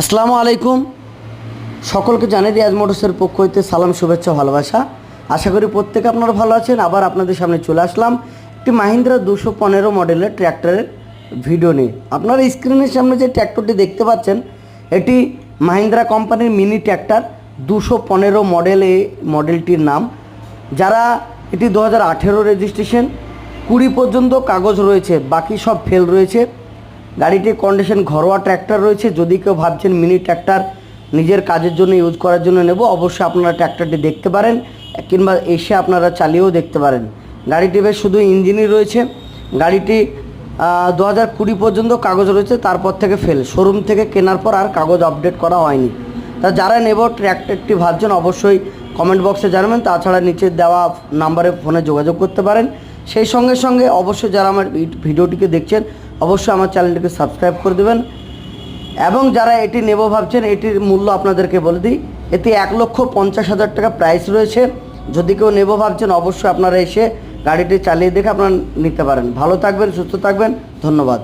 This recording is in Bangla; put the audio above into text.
আসসালামু আলাইকুম। সকলকে জানিয়ে দিই, আজ মোটরসের পক্ষ হইতে সালাম, শুভেচ্ছা, ভালোবাসা। আশা করি প্রত্যেকে আপনারা ভালো আছেন। আবার আপনাদের সামনে চলে আসলাম একটি মাহিন্দ্রা দুশো পনেরো মডেলের ট্র্যাক্টরের ভিডিও নিয়ে। আপনারা স্ক্রিনের সামনে যে ট্র্যাক্টরটি দেখতে পাচ্ছেন, এটি মাহিন্দ্রা কোম্পানির মিনি ট্র্যাক্টর দুশো পনেরো মডেল এই মডেলটির নাম। যারা এটি দু হাজার আঠেরো রেজিস্ট্রেশন, কুড়ি পর্যন্ত কাগজ রয়েছে, বাকি সব ফেল রয়েছে। গাড়িটির কন্ডিশন ঘরোয়া ট্র্যাক্টর রয়েছে। যদি কেউ ভাবছেন মিনি ট্র্যাক্টর নিজের কাজের জন্য ইউজ করার জন্য নেব, অবশ্যই আপনারা ট্র্যাক্টরটি দেখতে পারেন কিংবা এসে আপনারা চালিয়েও দেখতে পারেন। গাড়িটি বেশ শুধু ইঞ্জিনই রয়েছে। গাড়িটি দু হাজার কুড়ি পর্যন্ত কাগজ রয়েছে, তারপর থেকে ফেল শোরুম থেকে কেনার পর আর কাগজ আপডেট করা হয়নি। তা যারা নেব ট্র্যাক্টরটি ভাবছেন, অবশ্যই কমেন্ট বক্সে জানাবেন। তাছাড়া নিচে দেওয়া নাম্বারে ফোনে যোগাযোগ করতে পারেন। সেই সঙ্গে সঙ্গে অবশ্যই যারা আমার ভিডিওটিকে দেখছেন, অবশ্যই আমার চ্যানেলটিকে সাবস্ক্রাইব করে দেবেন। এবং যারা এটি নেব ভাবছেন, এটির মূল্য আপনাদেরকে বলে দিই। এতে এক লক্ষ পঞ্চাশ হাজার টাকা প্রাইস রয়েছে। যদি কেউ নেব ভাবছেন, অবশ্যই আপনারা এসে গাড়িটি চালিয়ে দেখে আপনারা নিতে পারেন। ভালো থাকবেন, সুস্থ থাকবেন। ধন্যবাদ।